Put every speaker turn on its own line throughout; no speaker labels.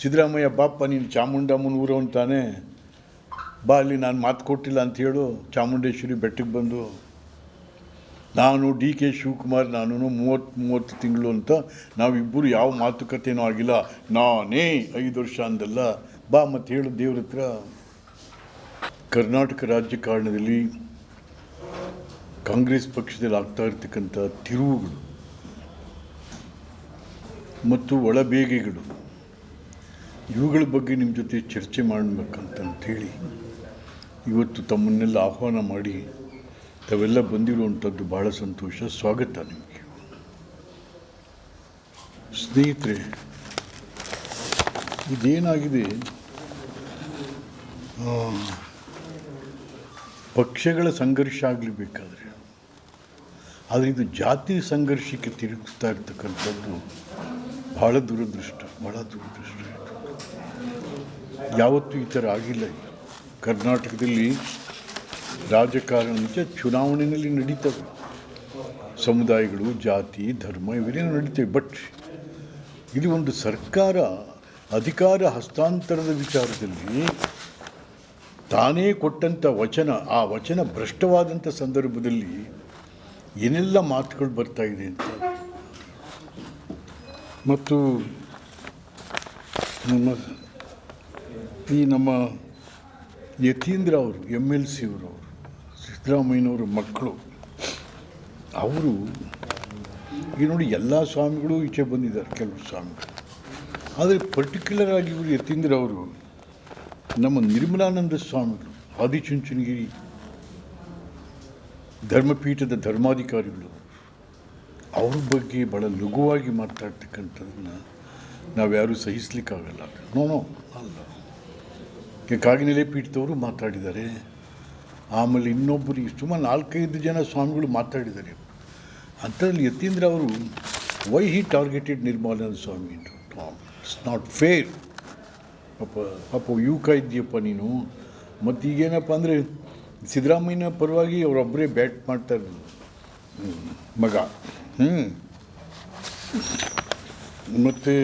ಸಿದ್ದರಾಮಯ್ಯ, ಬಾಪ್ಪ, ನೀನು ಚಾಮುಂಡಮ್ಮನ ಊರು ಅಂತಾನೆ. ಬಾ, ಅಲ್ಲಿ ನಾನು ಮಾತು ಕೊಟ್ಟಿಲ್ಲ ಅಂತ ಹೇಳು. ಚಾಮುಂಡೇಶ್ವರಿ ಬೆಟ್ಟಕ್ಕೆ ಬಂದು. ನಾನು ಡಿ ಕೆ ಶಿವಕುಮಾರ್ ನಾನು ಮೂವತ್ತು ಮೂವತ್ತು ತಿಂಗಳು ಅಂತ ನಾವಿಬ್ಬರು ಯಾವ ಮಾತುಕತೆನೂ ಆಗಿಲ್ಲ. ನಾನೇ ಐದು ವರ್ಷ ಅಂದಲ್ಲ. ಬಾ ಮತ್ತು ಹೇಳು ದೇವ್ರ ಹತ್ರ ಕರ್ನಾಟಕ ರಾಜಕಾರಣದಲ್ಲಿ ಕಾಂಗ್ರೆಸ್ ಪಕ್ಷದಲ್ಲಿ ಆಗ್ತಾ ಇರ್ತಕ್ಕಂಥ ತಿರುವುಗಳು ಮತ್ತು ಒಳಬೇಗೆಗಳು ಇವುಗಳ ಬಗ್ಗೆ ನಿಮ್ಮ ಜೊತೆ ಚರ್ಚೆ ಮಾಡಬೇಕಂತಂಥೇಳಿ ಇವತ್ತು ತಮ್ಮನ್ನೆಲ್ಲ ಆಹ್ವಾನ ಮಾಡಿ ತಾವೆಲ್ಲ ಬಂದಿರುವಂಥದ್ದು ಭಾಳ ಸಂತೋಷ, ಸ್ವಾಗತ ನಿಮಗೆ. ಸ್ನೇಹಿತರೆ, ಇದೇನಾಗಿದೆ? ಪಕ್ಷಗಳ ಸಂಘರ್ಷ ಆಗಲೇಬೇಕಾದ್ರೆ ಆದರೆ ಇದು ಜಾತಿ ಸಂಘರ್ಷಕ್ಕೆ ತಿರುಗಿಸ್ತಾ ಇರ್ತಕ್ಕಂಥದ್ದು ಭಾಳ ದುರದೃಷ್ಟ ಭಾಳ ದುರದೃಷ್ಟ. ಯಾವತ್ತೂ ಈ ಥರ ಆಗಿಲ್ಲ ಕರ್ನಾಟಕದಲ್ಲಿ ರಾಜಕಾರಣ ಚುನಾವಣೆಯಲ್ಲಿ ನಡೀತವೆ. ಸಮುದಾಯಗಳು, ಜಾತಿ, ಧರ್ಮ ಇವರೇನು ನಡೀತವೆ. ಬಟ್ ಇಲ್ಲಿ ಒಂದು ಸರ್ಕಾರ ಅಧಿಕಾರ ಹಸ್ತಾಂತರದ ವಿಚಾರದಲ್ಲಿ ತಾನೇ ಕೊಟ್ಟಂಥ ವಚನ, ಆ ವಚನ ಭ್ರಷ್ಟವಾದಂಥ ಸಂದರ್ಭದಲ್ಲಿ ಏನೆಲ್ಲ ಮಾತುಗಳು ಬರ್ತಾ ಇದೆ ಅಂತ. ಮತ್ತು ನಮ್ಮ ಈ ನಮ್ಮ ಯತೀಂದ್ರ ಅವರು ಎಂ ಎಲ್ ಸಿ ಅವರು, ಸಿದ್ದರಾಮಯ್ಯನವ್ರ ಮಕ್ಕಳು, ಅವರು ಈಗ ನೋಡಿ ಎಲ್ಲ ಸ್ವಾಮಿಗಳು ಈಚೆ ಬಂದಿದ್ದಾರೆ, ಕೆಲವು ಸ್ವಾಮಿಗಳು. ಆದರೆ ಪರ್ಟಿಕ್ಯುಲರ್ ಆಗಿ ಇವರು ಯತೀಂದ್ರ ಅವರು ನಮ್ಮ ನಿರ್ಮಲಾನಂದ ಸ್ವಾಮಿಗಳು, ಆದಿಚುಂಚನಗಿರಿ ಧರ್ಮಪೀಠದ ಧರ್ಮಾಧಿಕಾರಿಗಳು, ಅವ್ರ ಬಗ್ಗೆ ಭಾಳ ಲಘುವಾಗಿ ಮಾತಾಡ್ತಕ್ಕಂಥದ್ದನ್ನ ನಾವ್ಯಾರೂ ಸಹಿಸ್ಲಿಕ್ಕಾಗಲ್ಲ. ನೋ ನೋ ಅಲ್ಲ. ಕಾಗಿನೆಲೆ ಪೀಠದವರು ಮಾತಾಡಿದ್ದಾರೆ. ಆಮೇಲೆ ಇನ್ನೊಬ್ಬರು ಸುಮಾರು ನಾಲ್ಕೈದು ಜನ ಸ್ವಾಮಿಗಳು ಮಾತಾಡಿದ್ದಾರೆ. ಅಂಥದ್ರಲ್ಲಿ ಯತೀಂದ್ರ ಅವರು why he targeted Nirmalananda Swami it's not fair ಪಾಪ ಪಾಪ ಯುವಕ ಇದ್ದೀಯಪ್ಪ ನೀನು. ಮತ್ತು ಈಗೇನಪ್ಪ ಅಂದರೆ, ಸಿದ್ದರಾಮಯ್ಯನ ಪರವಾಗಿ ಅವರೊಬ್ಬರೇ ಬ್ಯಾಟ್ ಮಾಡ್ತಾರೆ ಮಗ. ಹ್ಞೂ ಮತ್ತು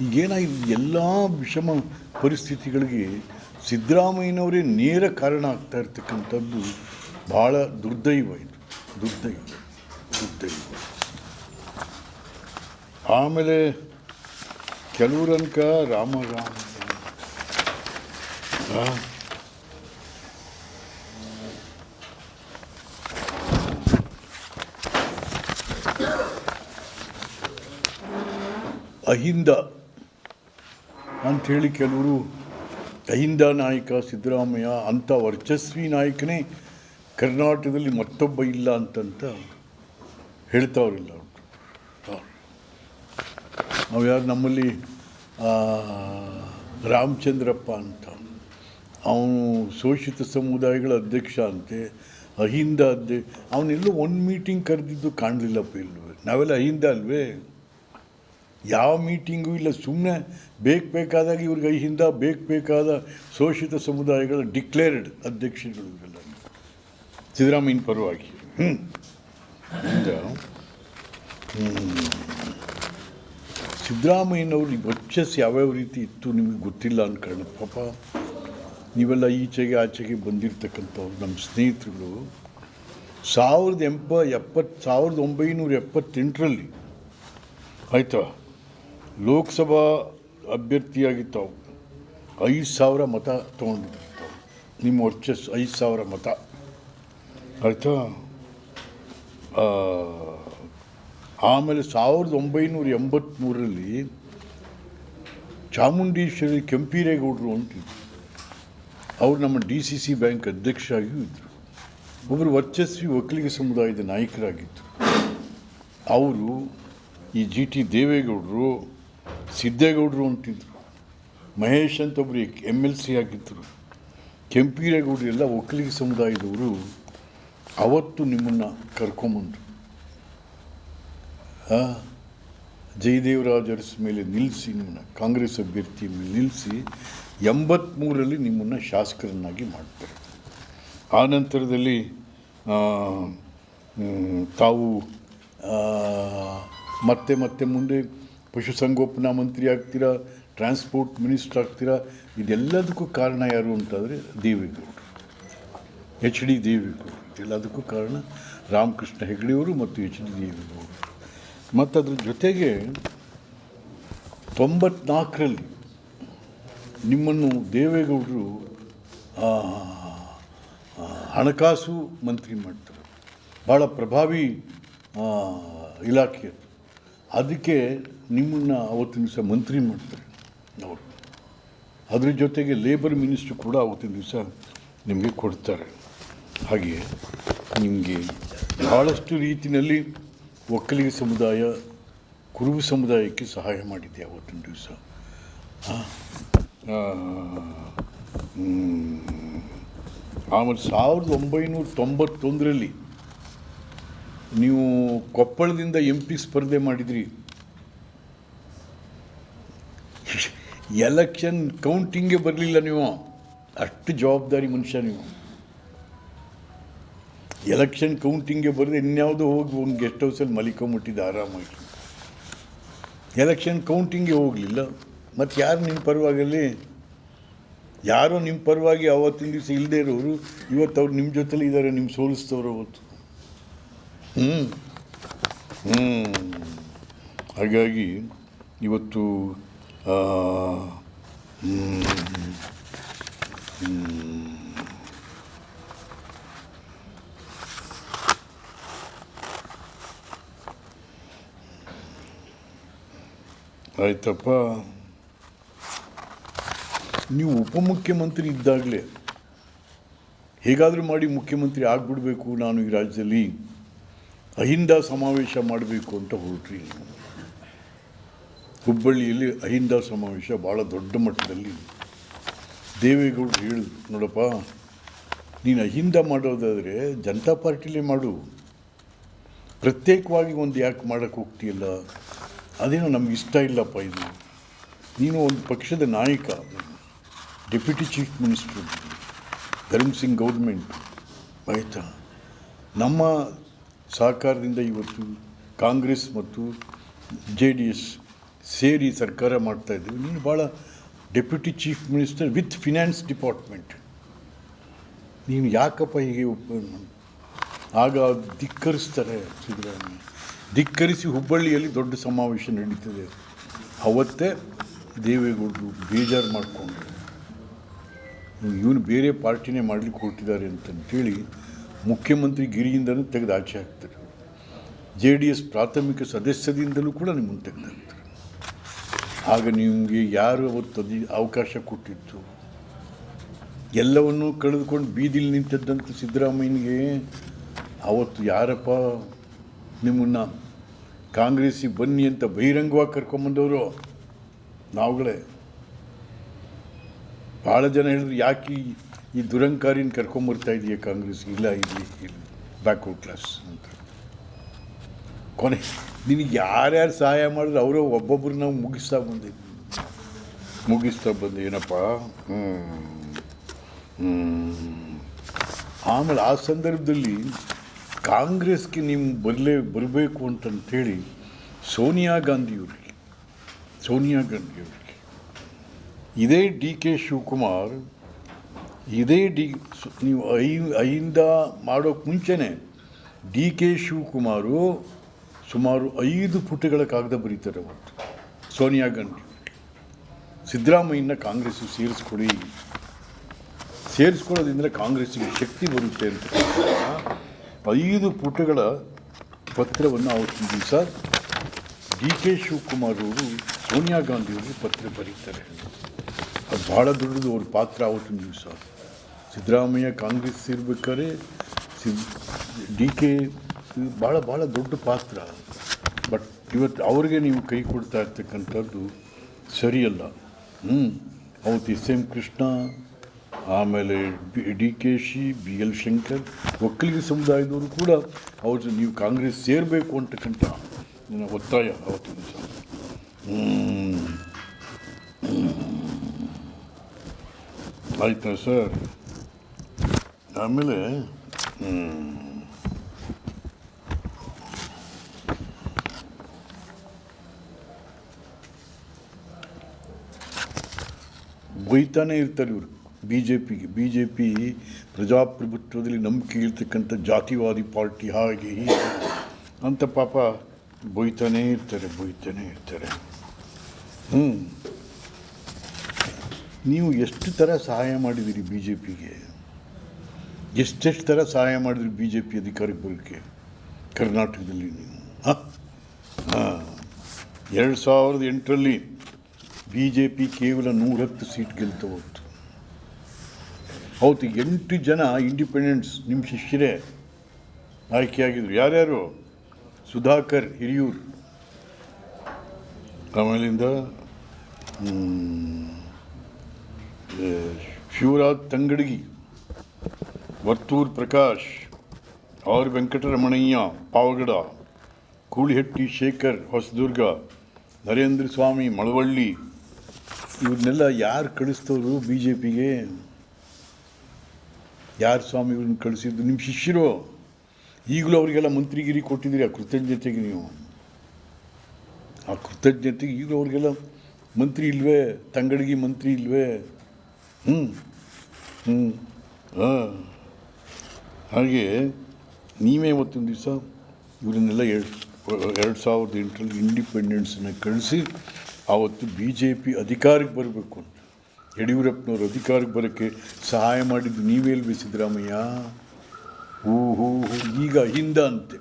ಈಗೇನಾಗಿದೆ ಎಲ್ಲ ವಿಷಮ ಪರಿಸ್ಥಿತಿಗಳಿಗೆ ಸಿದ್ದರಾಮಯ್ಯನವರೇ ನೇರ ಕಾರಣ ಆಗ್ತಾ ಇರ್ತಕ್ಕಂಥದ್ದು ಭಾಳ ದುರ್ದೈವ ಇದು. ದುರ್ದೈವ. ದುರ್ದೈವ. ಆಮೇಲೆ ಕೆಲವರನ್ಕ ರಾಮ ರಾಮ. ಅಹಿಂದ ಅಂಥೇಳಿ ಕೆಲವರು ಅಹಿಂದ ನಾಯಕ ಸಿದ್ದರಾಮಯ್ಯ, ಅಂಥ ವರ್ಚಸ್ವಿ ನಾಯಕನೇ ಕರ್ನಾಟಕದಲ್ಲಿ ಮತ್ತೊಬ್ಬ ಇಲ್ಲ ಅಂತಂತ ಹೇಳ್ತಾವ್ರಿಲ್ಲ ಅವ್ರು. ಅವು ಯಾರು ನಮ್ಮಲ್ಲಿ ರಾಮಚಂದ್ರಪ್ಪ ಅಂತ. ಅವನು ಶೋಷಿತ ಸಮುದಾಯಗಳ ಅಧ್ಯಕ್ಷ ಅಂತೆ, ಅಹಿಂದ ಅಧ್ಯ ಅವನೆಲ್ಲೂ ಒಂದು ಮೀಟಿಂಗ್ ಕರೆದಿದ್ದು ಕಾಣಲಿಲ್ಲಪ್ಪ ಇಲ್ವೇ. ನಾವೆಲ್ಲ ಅಹಿಂದ ಅಲ್ವೇ? ಯಾವ ಮೀಟಿಂಗೂ ಇಲ್ಲ ಸುಮ್ಮನೆ ಬೇಕು ಬೇಕಾದಾಗ ಇವ್ರಿಗೆ ಹಿಂದ ಬೇಕು ಬೇಕಾದ ಶೋಷಿತ ಸಮುದಾಯಗಳ ಡಿಕ್ಲೇರ್ಡ್ ಅಧ್ಯಕ್ಷರುಗಳು ಇವರೆಲ್ಲ ಸಿದ್ದರಾಮಯ್ಯನ ಪರವಾಗಿ. ಹ್ಞೂ ಸಿದ್ದರಾಮಯ್ಯನವ್ರ ವರ್ಚಸ್ ಯಾವ್ಯಾವ ರೀತಿ ಇತ್ತು ನಿಮಗೆ ಗೊತ್ತಿಲ್ಲ ಅನ್ಕೊಂಡು ಪಾಪ, ನೀವೆಲ್ಲ ಈಚೆಗೆ ಆಚೆಗೆ ಬಂದಿರತಕ್ಕಂಥವ್ರು ನಮ್ಮ ಸ್ನೇಹಿತರುಗಳು. ಸಾವಿರದ ಎಂಪ ಎಪ್ಪತ್ತು ಸಾವಿರದ ಒಂಬೈನೂರ ಎಪ್ಪತ್ತೆಂಟರಲ್ಲಿ. ಆಯಿತಾ? ಲೋಕಸಭಾ ಅಭ್ಯರ್ಥಿಯಾಗಿತ್ತು ಐದು ಸಾವಿರ ಮತ ತೊಗೊಂಡಿರ್ತಾವೆ ನಿಮ್ಮ ವರ್ಚಸ್ ಐದು ಸಾವಿರ ಮತ. ಆಯಿತಾ ಆಮೇಲೆ ಸಾವಿರದ ಒಂಬೈನೂರ ಎಂಬತ್ತ್ಮೂರರಲ್ಲಿ ಚಾಮುಂಡೇಶ್ವರಿ ಕೆಂಪೀರೇಗೌಡರು ಅಂತಿದ್ರು. ಅವರು ನಮ್ಮ ಡಿ ಸಿ ಸಿ ಬ್ಯಾಂಕ್ ಅಧ್ಯಕ್ಷರಾಗಿಯೂ ಇದ್ದರು ಒಬ್ಬರು ವರ್ಚಸ್ವಿ ವಕೀಲಿಗೆ ಸಮುದಾಯದ ನಾಯಕರಾಗಿದ್ದರು ಅವರು ಈ ಜಿ ಟಿ ದೇವೇಗೌಡರು ಸಿದ್ದೇಗೌಡರು ಅಂತಿದ್ರು. ಮಹೇಶ್ ಅಂತ ಒಬ್ಬರು ಎಂ ಎಲ್ ಸಿ ಆಗಿದ್ದರು ಕೆಂಪೀರೇಗೌಡರು ಎಲ್ಲ ಒಕ್ಕಲಿಗ ಸಮುದಾಯದವರು ಅವತ್ತು ನಿಮ್ಮನ್ನು ಕರ್ಕೊಂಬಂದರು. ಜಯದೇವರಾಜ್ ಅರಸ್ ಮೇಲೆ ನಿಲ್ಲಿಸಿ ನಿಮ್ಮನ್ನು, ಕಾಂಗ್ರೆಸ್ ಅಭ್ಯರ್ಥಿ ಮೇಲೆ ನಿಲ್ಲಿಸಿ ಎಂಬತ್ತ್ಮೂರರಲ್ಲಿ ನಿಮ್ಮನ್ನು ಶಾಸಕರನ್ನಾಗಿ ಮಾಡ್ತಾರೆ. ಆ ನಂತರದಲ್ಲಿ ತಾವು ಮತ್ತೆ ಮತ್ತೆ ಮುಂದೆ ಪಶುಸಂಗೋಪನಾ ಮಂತ್ರಿ ಆಗ್ತೀರಾ ಟ್ರಾನ್ಸ್ಪೋರ್ಟ್ ಮಿನಿಸ್ಟರ್ ಆಗ್ತೀರಾ, ಇದೆಲ್ಲದಕ್ಕೂ ಕಾರಣ ಯಾರು ಅಂತಂದರೆ ದೇವೇಗೌಡರು. ಎಚ್ ಡಿ ದೇವೇಗೌಡರು. ಎಲ್ಲದಕ್ಕೂ ಕಾರಣ ರಾಮಕೃಷ್ಣ ಹೆಗಡೆಯವರು ಮತ್ತು ಎಚ್ ಡಿ ದೇವೇಗೌಡರು. ಮತ್ತು ಅದ್ರ ಜೊತೆಗೆ ತೊಂಬತ್ನಾಲ್ಕರಲ್ಲಿ ನಿಮ್ಮನ್ನು ದೇವೇಗೌಡರು ಹಣಕಾಸು ಮಂತ್ರಿ ಮಾಡ್ತಾರೆ. ಭಾಳ ಪ್ರಭಾವಿ ಇಲಾಖೆ ಅದಕ್ಕೆ ನಿಮ್ಮನ್ನು ಅವತ್ತಿನ ದಿವಸ ಮಂತ್ರಿ ಮಾಡ್ತಾರೆ ಅವರು. ಅದ್ರ ಜೊತೆಗೆ ಲೇಬರ್ ಮಿನಿಸ್ಟ್ರು ಕೂಡ ಅವತ್ತಿನ ದಿವಸ ನಿಮಗೆ ಕೊಡ್ತಾರೆ. ಹಾಗೆ ನಿಮಗೆ ಭಾಳಷ್ಟು ರೀತಿಯಲ್ಲಿ ಒಕ್ಕಲಿಗ ಸಮುದಾಯ, ಕುರುಬ ಸಮುದಾಯಕ್ಕೆ ಸಹಾಯ ಮಾಡಿದ್ದೆ ಅವತ್ತಿನ ದಿವಸ. ಆಮೇಲೆ ಸಾವಿರದ ಒಂಬೈನೂರ ತೊಂಬತ್ತೊಂದರಲ್ಲಿ ನೀವು ಕೊಪ್ಪಳದಿಂದ ಎಂ ಪಿ ಸ್ಪರ್ಧೆ ಮಾಡಿದ್ರಿ. ಎಲೆಕ್ಷನ್ ಕೌಂಟಿಂಗೇ ಬರಲಿಲ್ಲ ನೀವು. ಅಷ್ಟು ಜವಾಬ್ದಾರಿ ಮನುಷ್ಯ ನೀವು. ಎಲೆಕ್ಷನ್ ಕೌಂಟಿಂಗ್ಗೆ ಬರೆದು ಇನ್ಯಾವುದೋ ಹೋಗಿ ಒಂದು ಗೆಸ್ಟ್ ಹೌಸಲ್ಲಿ ಮಲಿಕೊಂಬಿಟ್ಟಿದ್ದೆ ಆರಾಮಾಗಿ. ಎಲೆಕ್ಷನ್ ಕೌಂಟಿಂಗ್ಗೆ ಹೋಗಲಿಲ್ಲ. ಮತ್ತು ಯಾರು ನಿಮ್ಮ ಪರವಾಗಲ್ಲಿ ಯಾರೋ ನಿಮ್ಮ ಪರವಾಗಿ ಅವತ್ತಿನ ದಿವಸ ಇಲ್ಲದೇ ಇರೋರು, ಇವತ್ತು ಅವ್ರು ನಿಮ್ಮ ಜೊತೆಲಿ ಇದ್ದಾರೆ ನಿಮ್ಮ ಸೋಲಿಸ್ತವ್ರು ಅವತ್ತು. ಹ್ಞೂ ಹ್ಞೂ ಹಾಗಾಗಿ ಇವತ್ತು. ಆಯ್ತಪ್ಪ. ನೀವು ಉಪಮುಖ್ಯಮಂತ್ರಿ ಇದ್ದಾಗಲೇ ಹೇಗಾದರೂ ಮಾಡಿ ಮುಖ್ಯಮಂತ್ರಿ ಆಗಿಬಿಡಬೇಕು ನಾನು ಈ ರಾಜ್ಯದಲ್ಲಿ. ಅಹಿಂದ ಸಮಾವೇಶ ಮಾಡಬೇಕು ಅಂತ ಹೊರಟ್ರಿ ಹುಬ್ಬಳ್ಳಿಯಲ್ಲಿ ಅಹಿಂದ ಸಮಾವೇಶ ಭಾಳ ದೊಡ್ಡ ಮಟ್ಟದಲ್ಲಿ ದೇವೇಗೌಡರು ಹೇಳಿದ್ರು, ನೋಡಪ್ಪ, ನೀನು ಅಹಿಂದ ಮಾಡೋದಾದರೆ ಜನತಾ ಪಾರ್ಟಿಲೇ ಮಾಡು. ಪ್ರತ್ಯೇಕವಾಗಿ ಒಂದು ಯಾಕೆ ಮಾಡೋಕ್ಕೆ ಹೋಗ್ತೀಯಲ್ಲ? ಅದೇನು ನಮ್ಗೆ ಇಷ್ಟ ಇಲ್ಲಪ್ಪ ಇದು. ನೀನು ಒಂದು ಪಕ್ಷದ ನಾಯಕ, deputy chief minister, Dharam Singh government, ಆಯಿತಾ? ನಮ್ಮ ಸಹಕಾರದಿಂದ ಇವತ್ತು ಕಾಂಗ್ರೆಸ್ ಮತ್ತು ಜೆ ಡಿ ಎಸ್ ಸೇರಿ ಸರ್ಕಾರ ಮಾಡ್ತಾ ಇದ್ದೀವಿ. ನೀನು ಭಾಳ deputy chief minister with finance department. ನೀನು ಯಾಕಪ್ಪ ಹೀಗೆ ಆಗ ಧಿಕ್ಕರಿಸ್ತಾರೆ ಸಿದ್ದರಾಮಯ್ಯ. ಧಿಕ್ಕರಿಸಿ ಹುಬ್ಬಳ್ಳಿಯಲ್ಲಿ ದೊಡ್ಡ ಸಮಾವೇಶ ನಡೀತದೆ. ಅವತ್ತೇ ದೇವೇಗೌಡರು ಬೇಜಾರು ಮಾಡಿಕೊಂಡ್ರು ಇವನು ಬೇರೆ ಪಾರ್ಟಿನೇ ಮಾಡಲಿಕ್ಕೆ ಹೊರಟಿದ್ದಾರೆ ಅಂತಂತೇಳಿ ಮುಖ್ಯಮಂತ್ರಿ ಗಿರಿಯಿಂದನೂ ತೆಗೆದು ಆಚೆ ಹಾಕ್ತಾರೆ. ಜೆ ಡಿ ಎಸ್ ಪ್ರಾಥಮಿಕ ಸದಸ್ಯದಿಂದಲೂ ಕೂಡ ನಿಮ್ಮನ್ನು ತೆಗೆದು ಹಾಕ್ತಾರೆ. ಆಗ ನಿಮಗೆ ಯಾರು ಅವತ್ತು ಅವಕಾಶ ಕೊಟ್ಟಿತ್ತು ಎಲ್ಲವನ್ನೂ ಕಳೆದುಕೊಂಡು ಬೀದಿಲಿ ನಿಂತಿದ್ದಂಥ ಸಿದ್ದರಾಮಯ್ಯನಿಗೆ ಅವತ್ತು ಯಾರಪ್ಪ ನಿಮ್ಮನ್ನು ಕಾಂಗ್ರೆಸ್ಸಿಗೆ ಬನ್ನಿ ಅಂತ ಬಹಿರಂಗವಾಗಿ ಕರ್ಕೊಂಬಂದವರು? ನಾವುಗಳೇ. ಭಾಳ ಜನ ಹೇಳಿದ್ರು, ಯಾಕೆ ಈ- ದುರಂಕಾರಿನ ಕರ್ಕೊಂಬರ್ತಾ ಇದೆಯಾ ಕಾಂಗ್ರೆಸ್ ಇಲ್ಲ, ಇಲ್ಲಿ ಇಲ್ಲಿ ಬ್ಯಾಕ್ವರ್ಡ್ ಕ್ಲಾಸ್ ಅಂತ. ಕೊನೆ. ನಿನಗೆ ಯಾರ್ಯಾರು ಸಹಾಯ ಮಾಡಿದ್ರೆ ಅವರು ಒಬ್ಬೊಬ್ರು ನಾವು ಮುಗಿಸ್ತಾ ಬಂದಿದ್ವಿ. ಮುಗಿಸ್ತಾ ಬಂದೆ, ಏನಪ್ಪ? ಹ್ಞೂ ಆಮೇಲೆ ಆ ಸಂದರ್ಭದಲ್ಲಿ ಕಾಂಗ್ರೆಸ್ಗೆ ನೀವು ಬರಲೇ, ಬರಬೇಕು ಅಂತಂಥೇಳಿ ಸೋನಿಯಾ ಗಾಂಧಿಯವರಿಗೆ ಸೋನಿಯಾ ಗಾಂಧಿಯವರಿಗೆ, ಇದೇ ಡಿ ಕೆ ಶಿವಕುಮಾರ್, ಇದೇ ಡಿ ನೀವು ಐ, ಐಯಿಂದ ಮಾಡೋಕ್ಕೆ ಮುಂಚೆನೇ ಡಿ ಕೆ ಶಿವಕುಮಾರು ಸುಮಾರು ಐದು ಪುಟಗಳ ಕಾಗದ ಬರೀತಾರೆ ಅವತ್ತು. ಸೋನಿಯಾ ಗಾಂಧಿ. ಸಿದ್ದರಾಮಯ್ಯನ ಕಾಂಗ್ರೆಸ್ ಸೇರಿಸ್ಕೊಡಿ ಸೇರಿಸ್ಕೊಳ್ಳೋದ್ರಿಂದ ಕಾಂಗ್ರೆಸ್ಸಿಗೆ ಶಕ್ತಿ ಬರುತ್ತೆ ಅಂತ. ಐದು ಪುಟಗಳ ಪತ್ರವನ್ನು ಅವತ್ತಿನ ದಿವಸ ಡಿ ಕೆ ಶಿವಕುಮಾರ್ ಅವರು ಸೋನಿಯಾ ಗಾಂಧಿಯವರು ಪತ್ರ ಬರೀತಾರೆ. ಅದು ಭಾಳ ದೊಡ್ಡದು ಅವ್ರ ಪಾತ್ರ ಅವತ್ತಿನ ದಿವಸ. ಸಿದ್ದರಾಮಯ್ಯ ಕಾಂಗ್ರೆಸ್ ಸೇರ್ಬೇಕಾದ್ರೆ ಸಿದ್ ಡಿ ಕೆ ಭಾಳ ಭಾಳ ದೊಡ್ಡ ಪಾತ್ರ. ಇವತ್ತು ಅವ್ರಿಗೆ ನೀವು ಕೈ ಕೊಡ್ತಾ ಇರ್ತಕ್ಕಂಥದ್ದು ಸರಿಯಲ್ಲ. ಹ್ಞೂ ಅವತ್ತು ಎಸ್ ಎಂ ಕೃಷ್ಣ, ಆಮೇಲೆ ಡಿ ಕೆ ಶಿ, ಬಿ ಎಲ್ ಶಂಕರ್, ಒಕ್ಕಲಿಗ ಸಮುದಾಯದವರು ಕೂಡ ಅವ್ರ ನೀವು ಕಾಂಗ್ರೆಸ್ ಸೇರಬೇಕು ಅಂತಕ್ಕಂಥ ನನ್ನ ಒತ್ತಾಯ ಅವತ್ತು ದಿವಸ. ಆಯ್ತಾ ಸರ್? ಆಮೇಲೆ ಬೈತಾನೆ ಇರ್ತಾರೆ ಇವರು. ಬಿ ಜೆ ಪಿಗೆ ಬಿ ಜೆ ಪಿ ಪ್ರಜಾಪ್ರಭುತ್ವದಲ್ಲಿ ನಂಬಿಕೆ ಇರ್ತಕ್ಕಂಥ ಜಾತಿವಾದಿ ಪಾರ್ಟಿ ಹಾಗೆ ಅಂತ ಪಾಪ ಬೈತಾನೇ ಇರ್ತಾರೆ, ಬೈತಾನೆ ಇರ್ತಾರೆ. ಹ್ಞೂ ನೀವು ಎಷ್ಟು ಥರ ಸಹಾಯ ಮಾಡಿದ್ದೀರಿ ಬಿ ಜೆ ಪಿಗೆ ಎಷ್ಟೆಷ್ಟು ಥರ ಸಹಾಯ ಮಾಡಿದ್ರಿ ಬಿ ಜೆ ಪಿ ಅಧಿಕಾರಕ್ಕೆ ಬರೋಕ್ಕೆ? ಕರ್ನಾಟಕದಲ್ಲಿ ನೀವು. ಹಾಂ? ಹಾಂ. ಎರಡು ಸಾವಿರದ ಎಂಟರಲ್ಲಿ ಬಿ ಜೆ ಪಿ ಕೇವಲ ನೂರತ್ತು ಸೀಟ್ ಗೆಲ್ತು ಹೋಯ್ತು. ಅವತ್ತು ಎಂಟು ಜನ ಇಂಡಿಪೆಂಡೆಂಟ್ಸ್ ನಿಮ್ಮ ಶಿಷ್ಯರೇ ಆಯ್ಕೆಯಾಗಿದ್ರು. ಯಾರ್ಯಾರು? ಸುಧಾಕರ್, ಹಿರಿಯೂರು. ಆಮೇಲಿಂದ ಶಿವರಾಜ್ ತಂಗಡಗಿ, ವರ್ತೂರ್ ಪ್ರಕಾಶ್, ಆರ್ ವೆಂಕಟರಮಣಯ್ಯ, ಪಾವಗಡ ಕೂಳಿಹಟ್ಟಿ ಶೇಖರ್, ಹೊಸದುರ್ಗ, ನರೇಂದ್ರ ಸ್ವಾಮಿ, ಮಳವಳ್ಳಿ ಇವ್ರನ್ನೆಲ್ಲ ಯಾರು ಕಳಿಸ್ತವ್ರು ಬಿ ಜೆ ಪಿಗೆ ಯಾರು ಸ್ವಾಮಿ ಇವ್ರನ್ನ ಕಳಿಸಿದ್ದು? ನಿಮ್ಮ ಶಿಷ್ಯರು. ಈಗಲೂ ಅವರಿಗೆಲ್ಲ ಮಂತ್ರಿಗಿರಿ ಕೊಟ್ಟಿದ್ದೀರಿ, ಆ ಕೃತಜ್ಞತೆಗೆ ನೀವು. ಆ ಕೃತಜ್ಞತೆಗೆ ಈಗಲೂ ಅವ್ರಿಗೆಲ್ಲ ಮಂತ್ರಿ ಇಲ್ವೇ? ತಂಗಡಗಿ ಮಂತ್ರಿ ಇಲ್ವೇ? ಹ್ಞೂ ಹ್ಞೂ ಹಾಂ. ಹಾಗೆ ನೀವೇ ಇವತ್ತೊಂದು ದಿವಸ ಇವರನ್ನೆಲ್ಲ ಎರಡು ಎರಡು ಸಾವಿರದ ಎಂಟರಲ್ಲಿ ಇಂಡಿಪೆಂಡೆನ್ಸನ್ನು ಕಳಿಸಿ, ಆವತ್ತು ಬಿ ಜೆ ಪಿ ಅಧಿಕಾರಕ್ಕೆ ಬರಬೇಕು ಅಂತ. ಯಡಿಯೂರಪ್ಪನವರು ಅಧಿಕಾರಕ್ಕೆ ಬರೋಕ್ಕೆ ಸಹಾಯ ಮಾಡಿದ್ದು ನೀವೇ ಅಲ್ವೇ ಸಿದ್ದರಾಮಯ್ಯ? ಹೂ ಈಗ ಅಹಿಂದ ಅಂತೆ.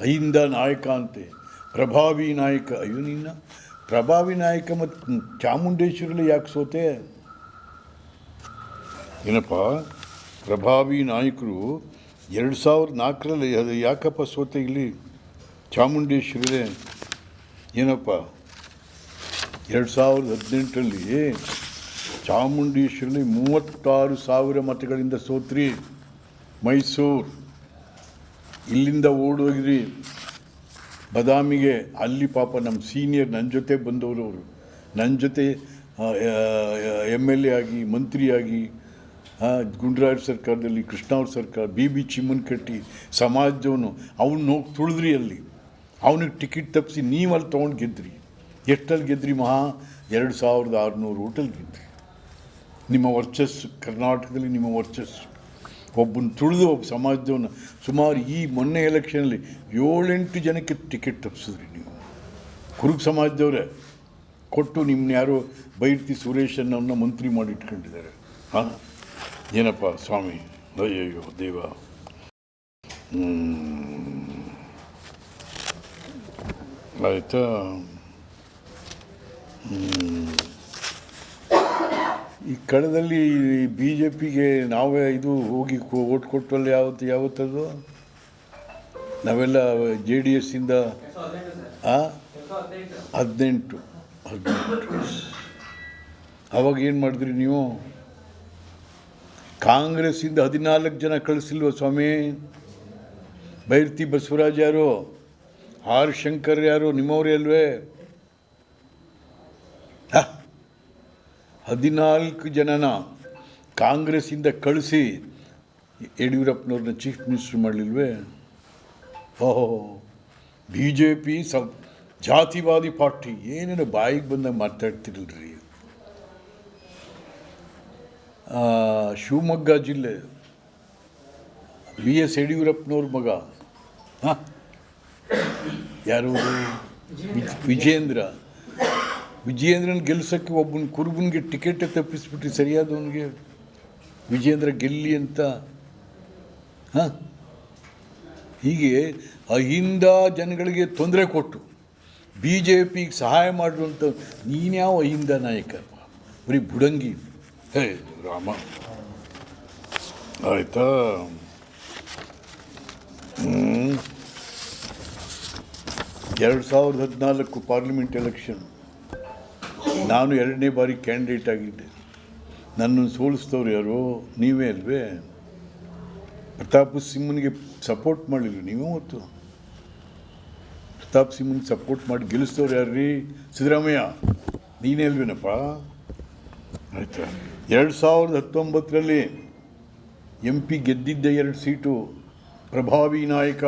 ಅಹಿಂದ ನಾಯಕ ಅಂತೆ. ಪ್ರಭಾವಿ ನಾಯಕ. ಅಯ್ಯೋ, ನಿನ್ನ ಪ್ರಭಾವಿ ನಾಯಕ ಮತ್ತು ಚಾಮುಂಡೇಶ್ವರಲ್ಲಿ ಯಾಕೆ ಸೋತೆ? ಏನಪ್ಪ, ಪ್ರಭಾವಿ ನಾಯಕರು ಎರಡು ಸಾವಿರದ ನಾಲ್ಕರಲ್ಲಿ ಯಾಕಪ್ಪ ಸೋತೆ ಇಲ್ಲಿ? ಚಾಮುಂಡೇಶ್ವರೇ ಏನಪ್ಪ? ಎರಡು ಸಾವಿರದ ಹದಿನೆಂಟರಲ್ಲಿ ಚಾಮುಂಡೇಶ್ವರಿ ಮೂವತ್ತಾರು ಸಾವಿರ ಮತಗಳಿಂದ ಸೋತ್ರಿ. ಮೈಸೂರು. ಇಲ್ಲಿಂದ ಓಡೋಗಿರಿ. ಬದಾಮಿಗೆ ಅಲ್ಲಿ ಪಾಪ ನಮ್ಮ ಸೀನಿಯರ್ ನನ್ನ ಜೊತೆ ಬಂದವರು ಅವರು. ನನ್ನ ಜೊತೆ ಎಂ ಎಲ್ ಎ ಆಗಿ ಮಂತ್ರಿಯಾಗಿ ಗುಂಡ್ರಾಜ್ ಸರ್ಕಾರದಲ್ಲಿ, ಕೃಷ್ಣವ್ರ ಸರ್ಕಾರ, ಬಿ ಬಿ ಚಿಮ್ಮನಕಟ್ಟಿ ಸಮಾಜದವನು, ಅವನು ಹೋಗಿ ತುಳಿದ್ರಿ ಅಲ್ಲಿ. ಅವನಿಗೆ ಟಿಕೆಟ್ ತಪ್ಪಿಸಿ ನೀವು ಅಲ್ಲಿ ತೊಗೊಂಡು ಗೆದ್ರಿ ಎಷ್ಟಲ್ಲಿ ಗೆದ್ರಿ ಮಹಾ? ಎರಡು ಸಾವಿರದ ಆರುನೂರು ಓಟಲ್ಲಿ ಗೆದ್ರಿ ನಿಮ್ಮ ವರ್ಚಸ್ಸು, ಕರ್ನಾಟಕದಲ್ಲಿ ನಿಮ್ಮ ವರ್ಚಸ್ಸು. ಒಬ್ಬನ ತುಳಿದು ಒಬ್ಬ ಸಮಾಜದವನ್ನ ಸುಮಾರು ಈ ಮೊನ್ನೆ ಎಲೆಕ್ಷನಲ್ಲಿ ಏಳೆಂಟು ಜನಕ್ಕೆ ಟಿಕೆಟ್ ತಪ್ಪಿಸಿದ್ರಿ ನೀವು. ಕುರುಗ್ ಸಮಾಜದವರೇ, ಕೊಟ್ಟು ನಿಮ್ಮನ್ನ ಯಾರೋ ಬೈರ್ತಿ ಸುರೇಶನ್ನವನ್ನ ಮಂತ್ರಿ ಮಾಡಿ ಇಟ್ಕೊಂಡಿದ್ದಾರೆ ಹಾಂ? ಏನಪ್ಪ ಸ್ವಾಮಿ ಅಯ್ಯಯ್ಯೋ ದೇವ. ಆಯಿತಾ ಈ ಕಣದಲ್ಲಿ ಬಿ ಜೆ ಪಿಗೆ ನಾವೇ ಇದು ಹೋಗಿ ಓಟ್ ಕೊಟ್ಟಲ್ಲಿ ಯಾವತ್ತು, ಯಾವತ್ತದು? ನಾವೆಲ್ಲ ಜೆ ಡಿ ಎಸ್ಸಿಂದ ಹದಿನೆಂಟು ಹದಿನೆಂಟು. ಅವಾಗ ಏನು ಮಾಡಿದ್ರಿ ನೀವು? ಕಾಂಗ್ರೆಸ್ಸಿಂದ ಹದಿನಾಲ್ಕು ಜನ ಕಳಿಸಿಲ್ವ ಸ್ವಾಮಿ? ಬೈರ್ತಿ ಬಸವರಾಜ್ ಯಾರು? ಆರ್ ಶಂಕರ್ ಯಾರು? ನಿಮ್ಮವರೇ ಅಲ್ವೇ? ಹದಿನಾಲ್ಕು ಜನನ ಕಾಂಗ್ರೆಸ್ಸಿಂದ ಕಳಿಸಿ ಯಡಿಯೂರಪ್ಪನವ್ರನ್ನ ಚೀಫ್ ಮಿನಿಸ್ಟ್ರ್ ಮಾಡಲಿಲ್ವೇ? ಓಹೋ. ಬಿ ಜೆ ಪಿ ಸ, ಜಾತಿವಾದಿ ಪಾರ್ಟಿ. ಏನೇನು ಬಾಯಿಗೆ ಬಂದಾಗ ಮಾತಾಡ್ತಿರಲ್ರಿ. ಶಿವಮೊಗ್ಗ ಜಿಲ್ಲೆ. ಬಿ ಎಸ್ ಯಡಿಯೂರಪ್ಪನವ್ರ ಮಗ. ಹಾಂ? ಯಾರು? ವಿಜೇಂದ್ರ. ವಿಜಯೇಂದ್ರನ ಗೆಲ್ಸೋಕ್ಕೆ ಒಬ್ಬನ ಕುರುಬನಿಗೆ ಟಿಕೆಟ್ ತಪ್ಪಿಸ್ಬಿಟ್ಟು ಸರಿಯಾದವನಿಗೆ ವಿಜೇಂದ್ರ ಗೆಲ್ಲಿ ಅಂತ. ಹಾಂ? ಹೀಗೆ ಅಹಿಂದ ಜನಗಳಿಗೆ ತೊಂದರೆ ಕೊಟ್ಟು ಬಿ ಜೆ ಪಿಗೆ ಸಹಾಯ ಮಾಡುವಂಥ ನೀನ್ಯಾವ ಅಹಿಂದ ನಾಯಕ? ಬರೀ ಬುಡಂಗಿ. ಹೇ, ರಾಮ. ಆಯಿತಾ? ಎರಡು ಸಾವಿರದ ಹದಿನಾಲ್ಕು ಪಾರ್ಲಿಮೆಂಟ್ ಎಲೆಕ್ಷನ್ ನಾನು ಎರಡನೇ ಬಾರಿ ಕ್ಯಾಂಡಿಡೇಟ್ ಆಗಿದ್ದೆ. ನನ್ನನ್ನು ಸೋಲಿಸ್ತವ್ರು ಯಾರು? ನೀವೇ ಅಲ್ವೇ? ಪ್ರತಾಪ್ ಸಿಂಹನಿಗೆ ಸಪೋರ್ಟ್ ಮಾಡಿಲ್ಲ ನೀವೇ ಹೊತ್ತು ಪ್ರತಾಪ್ ಸಿಂಹನಿಗೆ ಸಪೋರ್ಟ್ ಮಾಡಿ ಗೆಲ್ಲಿಸ್ತವ್ರು ಯಾರ್ರೀ? ಸಿದ್ದರಾಮಯ್ಯ. ನೀನೇ ಅಲ್ವೇನಪ್ಪ? ಆಯಿತಾ. ಎರಡು ಸಾವಿರದ ಹತ್ತೊಂಬತ್ತರಲ್ಲಿ ಎಂ ಪಿ ಗೆದ್ದಿದ್ದ ಎರಡು ಸೀಟು ಪ್ರಭಾವಿ ನಾಯಕ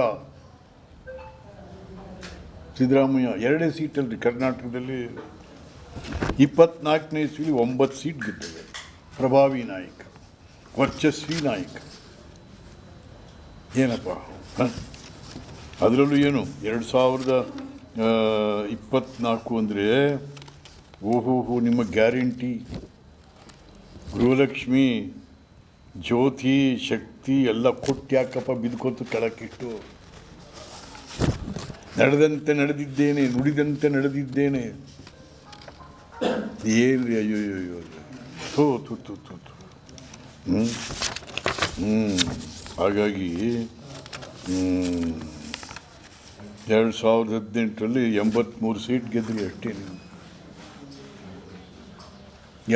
ಸಿದ್ದರಾಮಯ್ಯ ಎರಡೇ ಸೀಟಲ್ಲಿ ಕರ್ನಾಟಕದಲ್ಲಿ ಇಪ್ಪತ್ನಾಲ್ಕನೇ ಇಸ್ವಿಲಿ ಒಂಬತ್ತು ಸೀಟ್ ಗೆದ್ದಿದೆ. ಪ್ರಭಾವಿ ನಾಯಕ, ವರ್ಚಸ್ವಿ ನಾಯಕ. ಏನಪ್ಪ? ಅದರಲ್ಲೂ ಏನು? ಎರಡು ಸಾವಿರದ ಇಪ್ಪತ್ತ್ನಾಲ್ಕು ಅಂದರೆ ಓಹೋಹೋ ನಿಮ್ಮ ಗ್ಯಾರಂಟಿ. ಗೃಹಲಕ್ಷ್ಮಿ, ಜ್ಯೋತಿ, ಶಕ್ತಿ ಎಲ್ಲ ಕೊಟ್ಟು ಯಾಕಪ್ಪ ಬಿದ್ಕೋತು ಕೆಳಕ್ಕಿಟ್ಟು. ನಡೆದಂತೆ ನಡೆದಿದ್ದೇನೆ, ನುಡಿದಂತೆ ನಡೆದಿದ್ದೇನೆ. ಏನು ರೀ, ಅಯ್ಯೋ ಅಯ್ಯೋ ಅಯ್ಯೋ ಥೋ, ಥು ಥು ಥು ಥು. ಹಾಗಾಗಿ ಎರಡು ಸಾವಿರದ ಹದಿನೆಂಟರಲ್ಲಿ ಎಂಬತ್ತ್ಮೂರು ಸೀಟ್ ಗೆದ್ರಿ ಅಷ್ಟೇ ನೀವು.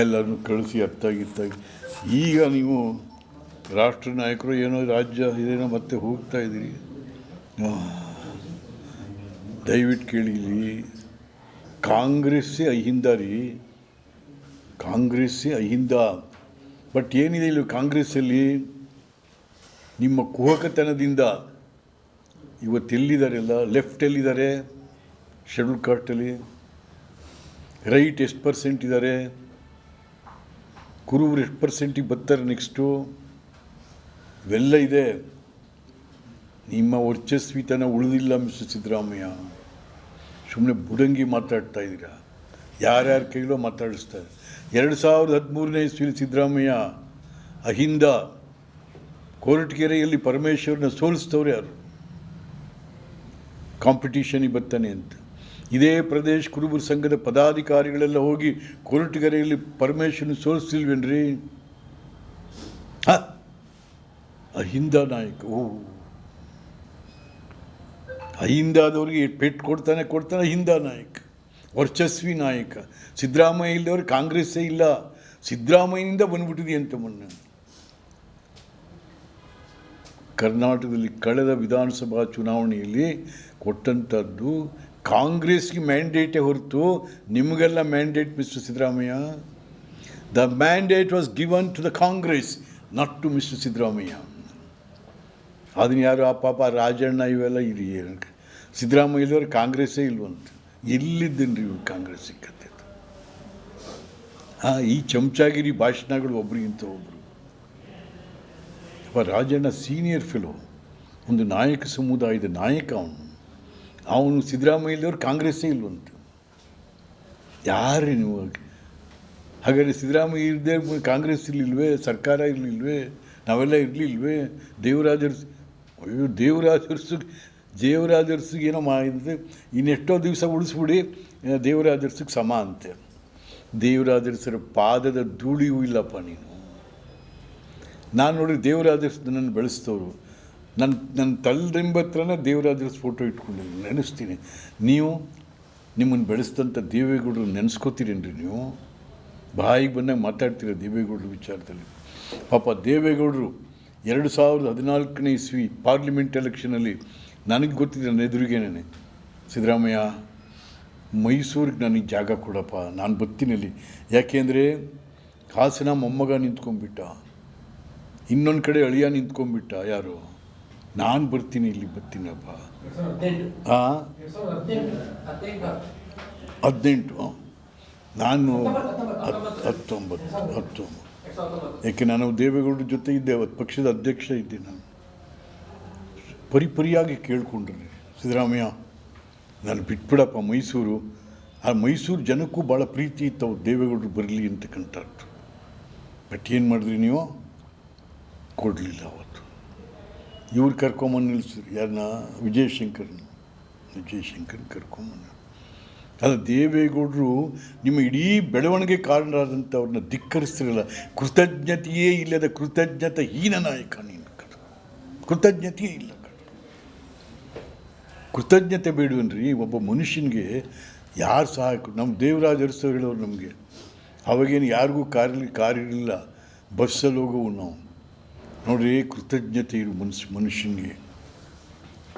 ಎಲ್ಲರನ್ನು ಕಳಿಸಿ ಅತ್ತಾಗಿತ್ತಾಗಿ ಈಗ ನೀವು ರಾಷ್ಟ್ರ ನಾಯಕರು ಏನೋ ರಾಜ್ಯ ಇದೇನೋ ಮತ್ತೆ ಹೋಗ್ತಾ ಇದ್ದೀರಿ. ದಯವಿಟ್ಟು ಕೇಳಿ ಇಲ್ಲಿ ಕಾಂಗ್ರೆಸ್ಸೇ ಅಹಿಂದ ರೀ. ಕಾಂಗ್ರೆಸ್ಸೇ ಅಹಿಂದ. ಬಟ್ ಏನಿದೆ ಇಲ್ಲಿ ಕಾಂಗ್ರೆಸ್ಸಲ್ಲಿ? ನಿಮ್ಮ ಕುಹಕತನದಿಂದ ಇವತ್ತೆಲ್ಲಿದ್ದಾರೆಲ್ಲ ಲೆಫ್ಟ್ ಎಲ್ಲಿದ್ದಾರೆ ಶೆಡ್ಯೂಲ್ ಕಾಸ್ಟಲ್ಲಿ ರೈಟ್ ಎಷ್ಟು ಪರ್ಸೆಂಟ್ ಇದ್ದಾರೆ? ಕುರುಬರು ಎಷ್ಟು ಪರ್ಸೆಂಟಿಗೆ ಬರ್ತಾರೆ ನೆಕ್ಸ್ಟು? ಇವೆಲ್ಲ ಇದೆ. ನಿಮ್ಮ ವರ್ಚಸ್ವಿತನ ಉಳಿದಿಲ್ಲ, ಮಿಸ್ಟರ್ ಸಿದ್ದರಾಮಯ್ಯ. ಸುಮ್ಮನೆ ಬುಡಂಗಿ ಮಾತಾಡ್ತಾ ಇದ್ದೀರಾ? ಯಾರ್ಯಾರ ಕೈಲೋ ಮಾತಾಡಿಸ್ತಾರೆ ಎರಡು ಸಾವಿರದ ಹದಿಮೂರನೇ ಇಸ್ವಿಲಿ ಸಿದ್ದರಾಮಯ್ಯ, ಅಹಿಂದ, ಕೋರಟಗೆರೆಯಲ್ಲಿ ಪರಮೇಶ್ವರನ ಸೋಲಿಸ್ತವ್ರು ಯಾರು? ಕಾಂಪಿಟೀಷನಿಗೆ ಬರ್ತಾನೆ ಅಂತ. ಇದೇ ಪ್ರದೇಶ ಕುರುಬರ ಸಂಘದ ಪದಾಧಿಕಾರಿಗಳೆಲ್ಲ ಹೋಗಿ ಕೋರಟಗೆರೆಯಲ್ಲಿ ಪರಮೇಶ್ವರನ ಸೋಲಿಸ್ತಿಲ್ವೇನ್ರಿ? ಹಾಂ? ಅಹಿಂದ ನಾಯಕ. ಓ. ಅಹಿಂದಾದವ್ರಿಗೆ ಪೆಟ್ಟು ಕೊಡ್ತಾನೆ ಕೊಡ್ತಾನೆ ಹಿಂದ ನಾಯಕ, ವರ್ಚಸ್ವಿ ನಾಯಕ. ಸಿದ್ದರಾಮಯ್ಯ ಇಲ್ಲದವ್ರು ಕಾಂಗ್ರೆಸ್ಸೇ ಇಲ್ಲ. ಸಿದ್ದರಾಮಯ್ಯನಿಂದ ಬಂದ್ಬಿಟ್ಟಿದೆ ಅಂತ ಮೊನ್ನೆ. ಕರ್ನಾಟಕದಲ್ಲಿ ಕಳೆದ ವಿಧಾನಸಭಾ ಚುನಾವಣೆಯಲ್ಲಿ ಕೊಟ್ಟಂಥದ್ದು ಕಾಂಗ್ರೆಸ್ಗೆ ಮ್ಯಾಂಡೇಟೇ ಹೊರತು ನಿಮಗೆಲ್ಲ mandate mister Siddaramaiah? The mandate was given to the Congress, not to mister Siddaramaiah. ಅದನ್ನ ಯಾರು ಆ ಪಾಪ ರಾಜಣ್ಣ ಇವೆಲ್ಲ ಇರಿ ಸಿದ್ದರಾಮಯ್ಯ ಇಲ್ಲವ್ರು ಕಾಂಗ್ರೆಸ್ಸೇ ಇಲ್ವಂತ. ಎಲ್ಲಿದ್ದೇನ್ರಿ ಇವ್ರು ಕಾಂಗ್ರೆಸ್ ಸಿಕ್ಕತ್ತೆ ಹಾಂ, ಈ ಚಮಚಾಗಿರಿ ಭಾಷಣಗಳು ಒಬ್ರಿಗಿಂತ ಒಬ್ಬರು ಅಪ್ಪ ರಾಜಣ್ಣ ಸೀನಿಯರ್ ಫೆಲೋ. ಒಂದು ನಾಯಕ ಸಮುದಾಯದ ನಾಯಕ ಅವನು. ಅವನು ಸಿದ್ದರಾಮಯ್ಯವರು ಕಾಂಗ್ರೆಸ್ಸೇ ಇಲ್ವಂತ. ಯಾರೇ ನೀವು ಹಾಗಾದರೆ ಸಿದ್ದರಾಮಯ್ಯ ಇರದೇ ಕಾಂಗ್ರೆಸ್ ಇರಲಿಲ್ವೇ ಸರ್ಕಾರ ಇರಲಿಲ್ವೇ, ನಾವೆಲ್ಲ ಇರಲಿಲ್ವೇ ದೇವರಾಜರ್ಸ್ ಅಯ್ಯೋ ದೇವರಾಜರ್ಸು ದೇವರಾಜರ್ಸಿಗೆ ಏನೋ ಮಾಡಿದ್ರೆ ಇನ್ನೆಷ್ಟೋ ದಿವಸ ಉಳಿಸ್ಬಿಡಿ ದೇವರಾಜರ್ಸಿಗೆ ಸಮ ಅಂತೆ. ದೇವರಾಜರ್ಸರ ಪಾದದ ಧೂಳಿಯೂ ಇಲ್ಲಪ್ಪ ನೀನು. ನಾನು ನೋಡಿ ದೇವರಾಜರ್ಸ್ ನನ್ನನ್ನು ಬೆಳೆಸ್ತವ್ರು. ನನ್ನ ನನ್ನ ತಲ್ದಿಂಬತ್ರನೇ ದೇವರಾಜರ್ಸ್ ಫೋಟೋ ಇಟ್ಕೊಂಡಿದ್ದೀನಿ ನೆನೆಸ್ತೀನಿ. ನೀವು ನಿಮ್ಮನ್ನು ಬೆಳೆಸಿದಂಥ ದೇವೇಗೌಡರು ನೆನೆಸ್ಕೋತೀರೇನ್ರಿ ನೀವು? ಬಾಯಿಗೆ ಬಂದಾಗ ಮಾತಾಡ್ತೀರ ದೇವೇಗೌಡರ ವಿಚಾರದಲ್ಲಿ. ಪಾಪ ದೇವೇಗೌಡರು ಎರಡು ಸಾವಿರದ ಹದಿನಾಲ್ಕನೇ ಇಸ್ವಿ ಪಾರ್ಲಿಮೆಂಟ್ ಎಲೆಕ್ಷನಲ್ಲಿ ನನಗೆ ಗೊತ್ತಿದೆ ನನ್ನ ಎದುರಿಗೇನೆ ಸಿದ್ದರಾಮಯ್ಯ, ಮೈಸೂರಿಗೆ ನನಗೆ ಜಾಗ ಕೊಡಪ್ಪ, ನಾನು ಬತ್ತಿನಲ್ಲಿ. ಯಾಕೆಂದರೆ ಹಾಸನ ಮೊಮ್ಮಗ ನಿಂತ್ಕೊಂಡ್ಬಿಟ್ಟ. ಇನ್ನೊಂದು ಕಡೆ ಅಳಿಯ ನಿಂತ್ಕೊಂಡ್ಬಿಟ್ಟ, ಯಾರು? ನಾನು ಬರ್ತೀನಿ ಇಲ್ಲಿ ಬರ್ತೀನಪ್ಪ ಹಾಂ ಹದಿನೆಂಟು ನಾನು ಹತ್- ಹತ್ತೊಂಬತ್ತು ಹತ್ತೊಂಬತ್ತು. ಯಾಕೆ ನಾನು ದೇವೇಗೌಡರ ಜೊತೆ ಇದ್ದೆ, ಅವತ್ತು ಪಕ್ಷದ ಅಧ್ಯಕ್ಷ ಇದ್ದೆ ನಾನು. ಪರಿಪರಿಯಾಗಿ ಕೇಳಿಕೊಂಡ್ರೆ, ಸಿದ್ದರಾಮಯ್ಯ, ನಾನು ಬಿಟ್ಬಿಡಪ್ಪ ಮೈಸೂರು. ಆ ಮೈಸೂರು ಜನಕ್ಕೂ ಭಾಳ ಪ್ರೀತಿ ಇತ್ತು, ಅವ್ರು ದೇವೇಗೌಡರು ಬರಲಿ ಅಂತಕ್ಕಂಥದ್ದು ಬಟ್ ಏನು ಮಾಡಿದ್ರಿ ನೀವು? ಕೊಡಲಿಲ್ಲ ಅವತ್ತು. ಇವ್ರು ಕರ್ಕೊಂಬಂದು ನಿಲ್ಲಿಸಿದ್ರು ಯಾರನ್ನ ವಿಜಯಶಂಕರ್ನ. ವಿಜಯಶಂಕರ್ ಕರ್ಕೊಂಬಂದು ಅದು ದೇವೇಗೌಡರು ನಿಮ್ಮ ಇಡೀ ಬೆಳವಣಿಗೆ ಕಾರಣರಾದಂಥವ್ರನ್ನ ಧಿಕ್ಕರಿಸ್ತಿರಲ್ಲ. ಕೃತಜ್ಞತೆಯೇ ಇಲ್ಲದ ಕೃತಜ್ಞತೆ ಹೀನ ನಾಯಕ ನೀನು ಕೃತಜ್ಞತೆಯೇ ಇಲ್ಲ ಕಡು ಕೃತಜ್ಞತೆ ಬೇಡವನ್ರಿ? ಒಬ್ಬ ಮನುಷ್ಯನಿಗೆ ಯಾರು ಸಹ ನಮ್ಮ ದೇವರಾಜ ಅರಸು ಹೇಳೋರು ನಮಗೆ, ಅವಾಗೇನು ಯಾರಿಗೂ ಕಾರ್ ಕಾರಿರಲಿಲ್ಲ ಬಸ್ಸಲ್ಲಿ ಹೋಗೋವು ನಾವು. ನೋಡ್ರಿ ಕೃತಜ್ಞತೆ ಇರು ಮನುಷ್ಯ, ಮನುಷ್ಯನಿಗೆ.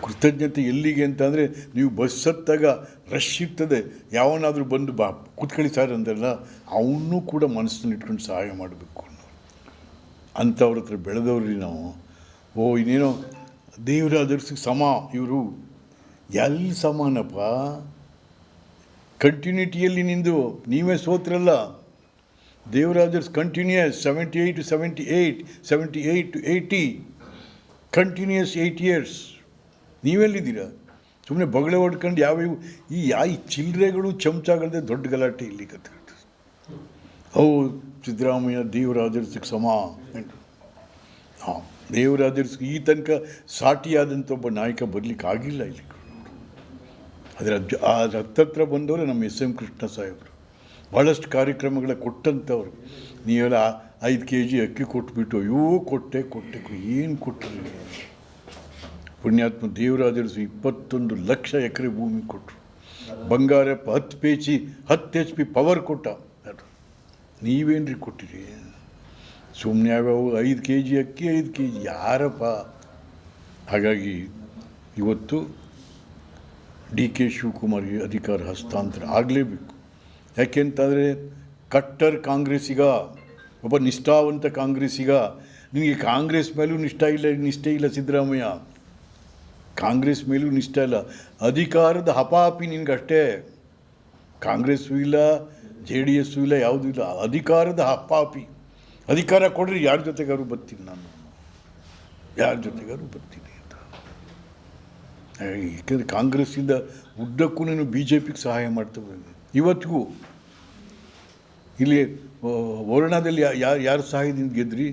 ಕೃತಜ್ಞತೆ ಎಲ್ಲಿಗೆ ಅಂತಂದರೆ ನೀವು ಬಸ್ ಹತ್ತಾಗ ರಶ್ ಇರ್ತದೆ. ಯಾವನಾದರೂ ಬಂದು ಬಾ, ಕೂತ್ಕೊಳ್ಳಿ ಸರ್ ಅಂದಲ್ಲ ಅವನ್ನೂ ಕೂಡ ಮನಸ್ಸಲ್ಲಿ ಇಟ್ಕೊಂಡು ಸಹಾಯ ಮಾಡಬೇಕು ಅನ್ನೋರು. ಅಂಥವ್ರ ಹತ್ರ ಬೆಳೆದವ್ರಿ ನಾವು. ಓ, ಇನ್ನೇನೋ ದೇವರಾದರ್ಸಿಗೆ ಸಮ ಇವರು. ಎಲ್ಲಿ ಸಮಾನಪ್ಪ? ಕಂಟಿನ್ಯೂಟಿಯಲ್ಲಿ ನಿಂದು, ನೀವೇ ಸೋತ್ರಲ್ಲ. ದೇವರಾಜರ್ಸ್ continuous seventy eight to seventy eight seventy eight to eighty continuous eight years ನೀವೆಲ್ಲಿದ್ದೀರಾ? ಸುಮ್ಮನೆ ಬೊಗಳೆ ಹೊಡ್ಕೊಂಡು ಯಾವ ಈ ಯಾವ ಈ ಚಿಲ್ಲರೆಗಳು ಚಮಚಗಳದೇ ದೊಡ್ಡ ಗಲಾಟೆ ಇಲ್ಲಿ ಕತೆ ಓ, ಸಿದ್ದರಾಮಯ್ಯ, ದೇವರಾಜರ್ಸಿಗೆ ಸಮ ಹಾಂ, ದೇವರಾಜರ್ಸಿಗೆ ಈ ತನಕ ಸಾಟಿಯಾದಂಥ ಒಬ್ಬ ನಾಯಕ ಬರಲಿಕ್ಕೆ ಆಗಿಲ್ಲ ಇಲ್ಲಿ. ಅದರ ಆ ಹತ್ತತ್ರ ಬಂದವರು ನಮ್ಮ ಎಸ್ ಎಂ ಕೃಷ್ಣ ಸಾಹೇಬರು. ಭಾಳಷ್ಟು ಕಾರ್ಯಕ್ರಮಗಳ ಕೊಟ್ಟಂಥವ್ರು ನೀವೆಲ್ಲ ಐದು ಕೆ ಜಿ ಅಕ್ಕಿ ಕೊಟ್ಬಿಟ್ಟು, ಅಯ್ಯೋ, ಕೊಟ್ಟೆ ಕೊಟ್ಟೆ, ಏನು ಕೊಟ್ಟರು ಪುಣ್ಯಾತ್ಮ ದೇವರಾಜರು ಇಪ್ಪತ್ತೊಂದು ಲಕ್ಷ ಎಕರೆ ಭೂಮಿ ಕೊಟ್ಟರು ಬಂಗಾರಪ್ಪ ಹತ್ತು ಪೇಚಿ, ಹತ್ತು ಎಚ್ ಪಿ ಪವರ್ ಕೊಟ್ಟ. ನೀವೇನು ನೀವೇನ್ರಿ ಕೊಟ್ಟಿರಿ? ಸುಮ್ಮನೆ ಯಾವ್ಯಾವ ಐದು ಕೆ ಜಿ ಅಕ್ಕಿ, ಐದು ಕೆ ಜಿ ಯಾರಪ್ಪ? ಹಾಗಾಗಿ ಇವತ್ತು ಡಿ ಕೆ ಶಿವಕುಮಾರ್ಗೆ ಅಧಿಕಾರ ಹಸ್ತಾಂತರ ಆಗಲೇಬೇಕು. ಯಾಕೆಂತಂದರೆ ಕಟ್ಟರ್ ಕಾಂಗ್ರೆಸ್ಸಿಗ, ಒಬ್ಬ ನಿಷ್ಠಾವಂತ ಕಾಂಗ್ರೆಸ್ಸಿಗ ನಿಮಗೆ ಕಾಂಗ್ರೆಸ್ ಮೇಲೂ ನಿಷ್ಠ ಇಲ್ಲ, ನಿಷ್ಠೆ ಇಲ್ಲ ಸಿದ್ದರಾಮಯ್ಯ. ಕಾಂಗ್ರೆಸ್ ಮೇಲೂ ನಿಷ್ಠ ಇಲ್ಲ. ಅಧಿಕಾರದ ಹಪಾಪಿ ನಿನಗಷ್ಟೇ. ಕಾಂಗ್ರೆಸ್ಸು ಇಲ್ಲ, ಜೆ ಡಿ ಎಸ್ಸು ಇಲ್ಲ, ಯಾವುದೂ ಇಲ್ಲ. ಅಧಿಕಾರದ ಹಪಾಪಿ. ಅಧಿಕಾರ ಕೊಡ್ರಿ, ಯಾರ ಜೊತೆಗಾರು ಬರ್ತೀನಿ ನಾನು. ಯಾರ ಜೊತೆಗಾರು ಬರ್ತೀನಿ ಅಂತ. ಏಕೆಂದರೆ ಕಾಂಗ್ರೆಸ್ಸಿಂದ ಉದ್ದಕ್ಕೂ ನೀನು ಬಿ ಜೆ ಪಿಗೆ ಸಹಾಯ ಮಾಡ್ತಾ ಇವತ್ತಿಗೂ. ಇಲ್ಲಿ ವರ್ಣದಲ್ಲಿ ಯಾರು ಯಾರು ಸಹಾಯದಿಂದ ಗೆದ್ರಿ?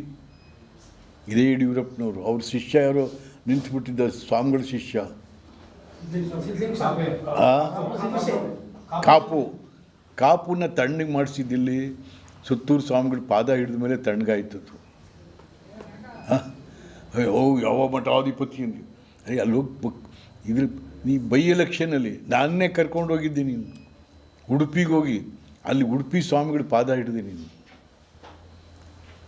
ಇದೇ ಯಡಿಯೂರಪ್ಪನವರು. ಅವ್ರ ಶಿಷ್ಯ ಯಾರೋ ನಿಂತುಬಿಟ್ಟಿದ್ದ ಸ್ವಾಮಿಗಳ ಶಿಷ್ಯ? ಕಾಪು. ಕಾಪುನ ತಣ್ಣಗೆ ಮಾಡಿಸಿದ್ದಿಲ್ಲಿ ಸುತ್ತೂರು ಸ್ವಾಮಿಗಳ ಪಾದ ಹಿಡಿದ ಮೇಲೆ ತಣ್ಣಗಾಯ್ತದ್ದು. ಓ, ಯಾವ ಮಠಾಧಿಪತಿ ಅಂದು. ಅಯ್ಯ ಅಲ್ಲಿ ಹೋಗಿ ಇದ್ರ ನೀ ಬೈ ಎಲೆಕ್ಷನಲ್ಲಿ ನಾನೇ ಕರ್ಕೊಂಡು ಹೋಗಿದ್ದೆ ನೀನು. ಉಡುಪಿಗೆ ಹೋಗಿ, ಅಲ್ಲಿ ಉಡುಪಿ ಸ್ವಾಮಿಗಳ ಪಾದ ಹಿಡಿದೆ ನೀನು.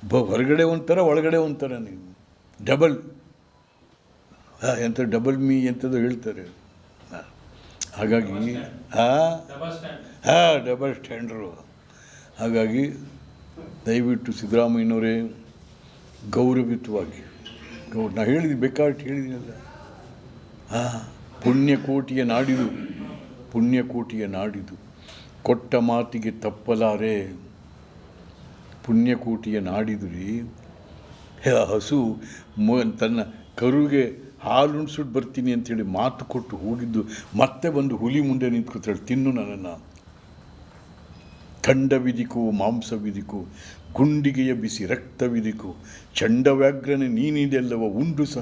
ಬ, ಹೊರಗಡೆ ಒಂಥರ, ಒಳಗಡೆ ಒಂಥರ ನೀನು. ಡಬಲ್. ಎಂಥ ಡಬಲ್ ಮೀ ಎಂಥದ್ದು ಹೇಳ್ತಾರೆ. ಹಾ. ಹಾಗಾಗಿ ಹಾಂ? ಹಾಂ ಡಬಲ್ ಸ್ಟ್ಯಾಂಡ್ರು ಹಾಗಾಗಿ ದಯವಿಟ್ಟು ಸಿದ್ದರಾಮಯ್ಯನವರೇ ಗೌರವಿತವಾಗಿ ಗೌ ನಾ ಹೇಳಿದ್ದೀನಿ ಬೇಕಾಷ್ಟು ಹೇಳಿದ್ದೀನಲ್ಲ. ಹಾಂ ಪುಣ್ಯಕೋಟಿಯ ನಾಡಿದು ಪುಣ್ಯಕೋಟಿಯ ನಾಡಿದು ಕೊಟ್ಟ ಮಾತಿಗೆ ತಪ್ಪಲಾರೆ. ಪುಣ್ಯಕೋಟಿಯ ನಾಡಿದು ರೀ. ಹಸು ಮ ತನ್ನ ಕರುಗೆ ಹಾಲುಣ್ಸ್ಬಿಟ್ಟು ಬರ್ತೀನಿ ಅಂಥೇಳಿ ಮಾತು ಕೊಟ್ಟು ಹೋಗಿದ್ದು, ಮತ್ತೆ ಬಂದು ಹುಲಿ ಮುಂದೆ ನಿಂತ್ಕೊತಾಳೆ ತಿನ್ನು ನನ್ನನ್ನು. ಮಾಂಸ ಮಾಂಸವಿದಿಕು ಗುಂಡಿಗೆಯ ಬಿಸಿ ರಕ್ತವಿದಿಕು ಚಂಡವ್ಯಾಘ್ರನೇ ನೀನಿದೆಲ್ಲವ ಉಂಡು ಸ,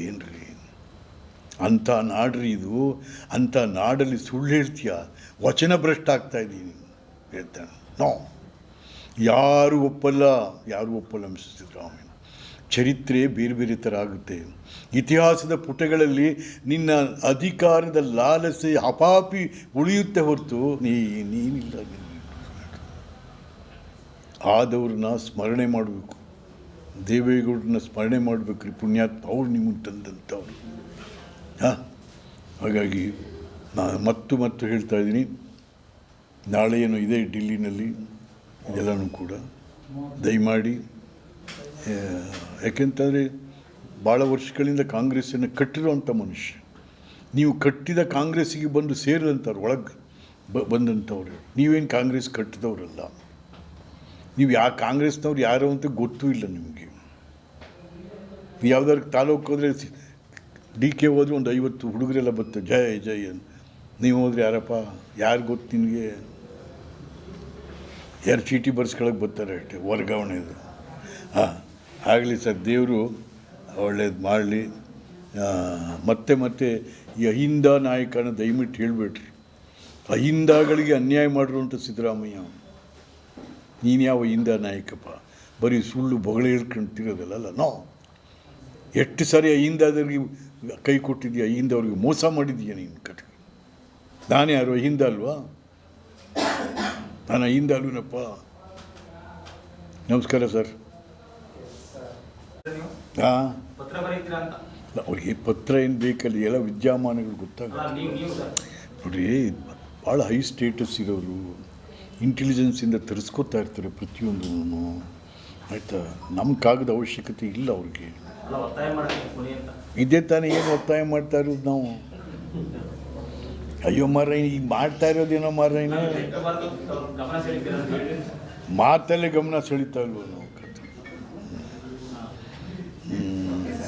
ಏನ್ರಿ? ಅಂಥ ನಾಡ್ರಿ ಇದು, ಅಂಥ ನಾಡಲ್ಲಿ ಸುಳ್ಳು ಹೇಳ್ತೀಯ? ವಚನ ಭ್ರಷ್ಟ ಆಗ್ತಾ ಇದ್ದೀನಿ, ಹೇಳ್ತಾನೆ. ನೋ. ಯಾರು ಒಪ್ಪಲ್ಲ ಯಾರು ಒಪ್ಪಲ್ಲ ಮಿಸ್ ಸಿದ್ದರಾಮಯ್ಯ ಚರಿತ್ರೆ ಬೇರೆ ಬೇರೆ ಥರ ಆಗುತ್ತೆ ಇತಿಹಾಸದ ಪುಟಗಳಲ್ಲಿ ನಿನ್ನ ಅಧಿಕಾರದ ಲಾಲಸೆ ಹಪಾಪಿ ಉಳಿಯುತ್ತೆ ಹೊರತು ನೀ, ನೀನಿಲ್ಲ ನೀನು. ಆದವ್ರನ್ನ ಸ್ಮರಣೆ ಮಾಡಬೇಕು. ದೇವೇಗೌಡರನ್ನ ಸ್ಮರಣೆ ಮಾಡಬೇಕು ರೀ ಪುಣ್ಯಾತ್ಮ ಅವ್ರು ನಿಮಗೆ ತಂದಂಥವ್ರು. ಹಾಂ? ಹಾಗಾಗಿ ನಾನು ಮತ್ತು ಮತ್ತು ಹೇಳ್ತಾ ಇದ್ದೀನಿ. ನಾಳೆ ಏನು ಇದೆ ಡಿಲ್ಲಿನಲ್ಲಿ, ಇದೆಲ್ಲನೂ ಕೂಡ. ದಯಮಾಡಿ ಯಾಕೆಂತಂದರೆ ಭಾಳ ವರ್ಷಗಳಿಂದ ಕಾಂಗ್ರೆಸ್ಸನ್ನು ಕಟ್ಟಿರುವಂಥ ಮನುಷ್ಯ. ನೀವು ಕಟ್ಟಿದ ಕಾಂಗ್ರೆಸ್ಸಿಗೆ ಬಂದು ಸೇರಿದಂಥವ್ರು, ಒಳಗೆ ಬ, ಬಂದಂಥವ್ರು. ನೀವೇನು ಕಾಂಗ್ರೆಸ್ ಕಟ್ಟಿದವರಲ್ಲ. ನೀವು ಯಾ, ಕಾಂಗ್ರೆಸ್ನವ್ರು ಯಾರು ಅಂತ ಗೊತ್ತೂ ಇಲ್ಲ ನಿಮಗೆ. ಯಾವ್ದಾದ್ರು ತಾಲೂಕು ಹೋದರೆ ಡಿ ಕೆ ಹೋದ್ರೆ ಒಂದು ಐವತ್ತು ಹುಡುಗರೆಲ್ಲ ಬರ್ತಾರೆ ಜಯ ಜಯ ಅಂತ. ನೀವು ಹೋದ್ರೆ ಯಾರಪ್ಪ, ಯಾರು ಗೊತ್ತು ನಿನಗೆ ಯಾರು ಚೀಟಿ ಬರ್ಸ್ಕೊಳಕ್ಕೆ ಬರ್ತಾರೆ ಅಷ್ಟೇ, ವರ್ಗಾವಣೆದು. ಆಗಲಿ ಸರ್, ದೇವರು ಒಳ್ಳೇದು ಮಾಡಲಿ. ಮತ್ತೆ ಮತ್ತೆ ಈ ಅಹಿಂದ ನಾಯಕನ ದಯವಿಟ್ಟು ಹೇಳಿಬಿಟ್ರಿ ಅಹಿಂದಗಳಿಗೆ ಅನ್ಯಾಯ ಮಾಡಿರುವಂಥ ಸಿದ್ದರಾಮಯ್ಯ ನೀನು ಯಾವ ಅಹಿಂದ ನಾಯಕಪ್ಪ? ಬರೀ ಸುಳ್ಳು ಬೊಗಳೆ ಹೇಳ್ಕೊಂಡು ತಿರೋದಲ್ಲ ನೋ. ಎಷ್ಟು ಸಾರಿ ಅಹಿಂದದವ್ರಿಗೆ ಕೈ ಕೊಟ್ಟಿದ್ಯಾ? ಅಹಿಂದವ್ರಿಗೆ ಮೋಸ ಮಾಡಿದ್ದೀಯ ನೀನು ಕಟ್ ನಾನು ಯಾರು, ಅಹಿಂದ ಅಲ್ವಾ? ನಾನು ಅಹಿಂದ ಅಲ್ವನಪ್ಪ? ನಮಸ್ಕಾರ ಸರ್.
ಪತ್ರ ಬರೀತೀರಾ ಅಂತ?
ಅವ್ರಿಗೆ ಪತ್ರ ಏನು ಬೇಕಲ್ಲ? ಎಲ್ಲ ವಿದ್ಯಮಾನಗಳು
ಗೊತ್ತಾಗುತ್ತೆ ನೋಡಿ
ನೋಡ್ರಿ ಭಾಳ ಹೈ ಸ್ಟೇಟಸ್ ಇರೋರು ಇಂಟೆಲಿಜೆನ್ಸಿಂದ ತರಿಸ್ಕೊತಾ ಇರ್ತಾರೆ ಪ್ರತಿಯೊಂದೂ ಆಯಿತಾ? ನಮ್ಮ ಕಾಗದ ಅವಶ್ಯಕತೆ ಇಲ್ಲ ಅವ್ರಿಗೆ.
ಅಲ್ಲ ಒತ್ತಾಯ ಮಾಡ್ತೀನಿ ಕೊಡಿ ಅಂತ.
ಇದೇ ತಾನೇ ಏನು ಒತ್ತಾಯ ಮಾಡ್ತಾ ಇರೋದು ನಾವು? ಅಯ್ಯೋ ಮಾರ ಈಗ ಮಾಡ್ತಾ ಇರೋದೇನೋ ಮಾರ ಮಾತಲ್ಲೇ ಗಮನ ಸೆಳೀತಾ ಇಲ್ವೋ ನಾವು?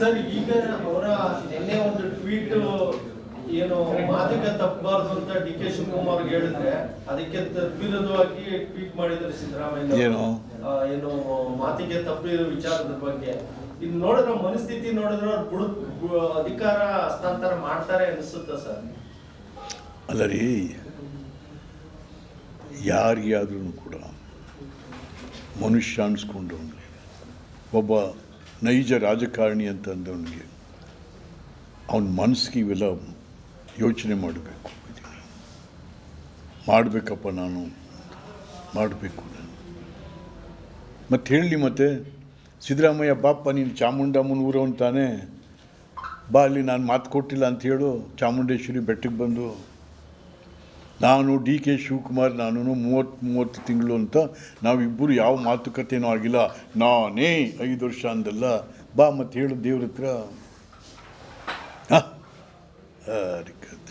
ಸರ್ ಈಗ ಅವರ ನಿನ್ನೆ ಒಂದು ಟ್ವೀಟ್ ಏನು ಮಾತಿಗೆ ತಪ್ಪಬಾರ್ದು ಅಂತ ಡಿ ಕೆ ಶಿವಕುಮಾರ್ ಹೇಳಿದ್ರೆ ಅದಕ್ಕೆ ವಿರುದ್ಧವಾಗಿ ಟ್ವೀಟ್ ಮಾಡಿದ್ರು ಸಿದ್ದರಾಮಯ್ಯ
ಏನು?
ಮಾತಿಗೆ ತಪ್ಪಿರೋ ವಿಚಾರದ ಬಗ್ಗೆ. ಇದು ನೋಡಿದ್ರೆ ಮನಸ್ಥಿತಿ ನೋಡಿದ್ರೆ ಅವ್ರು ಬುಡ ಅಧಿಕಾರ ಹಸ್ತಾಂತರ ಮಾಡ್ತಾರೆ ಅನಿಸುತ್ತೆ ಸರ್?
ಅಲ್ಲ ರೀ ಯಾರಿಗಾದ್ರೂ ಕೂಡ ಮನುಷ್ಯ ಅನ್ಸ್ಕೊಂಡವನಿಗೆ ಒಬ್ಬ ನೈಜ ರಾಜಕಾರಣಿ ಅಂತ ಅಂದವನಿಗೆ ಅವನ ಮನಸ್ಸಿಗೆ ಇವೆಲ್ಲ ಯೋಚನೆ ಮಾಡಬೇಕು. ಮಾಡಬೇಕಪ್ಪ ನಾನು ಮಾಡಬೇಕು ನಾನು. ಮತ್ತೆ ಹೇಳಿ ಮತ್ತೆ, ಸಿದ್ದರಾಮಯ್ಯ, ಬಾಪ್ಪ, ನೀನು ಚಾಮುಂಡಮ್ಮನ ಊರವನು ತಾನೇ ಬಾ ಅಲ್ಲಿ, ನಾನು ಮಾತು ಕೊಟ್ಟಿಲ್ಲ ಅಂತ ಹೇಳು ಚಾಮುಂಡೇಶ್ವರಿ ಬೆಟ್ಟಕ್ಕೆ ಬಂದು ನಾನು ಡಿ ಕೆ ಶಿವಕುಮಾರ್ ನಾನು ಮೂವತ್ತು ಮೂವತ್ತು ತಿಂಗಳು ಅಂತ ನಾವಿಬ್ಬರು ಯಾವ ಮಾತುಕತೆನೂ ಆಗಿಲ್ಲ. ನಾನೇ ಐದು ವರ್ಷ ಅಂದಲ್ಲ. ಬಾ ಮತ್ತು ಹೇಳು ದೇವ್ರ ಹತ್ರ. ಹಾಂ? ಕತೆ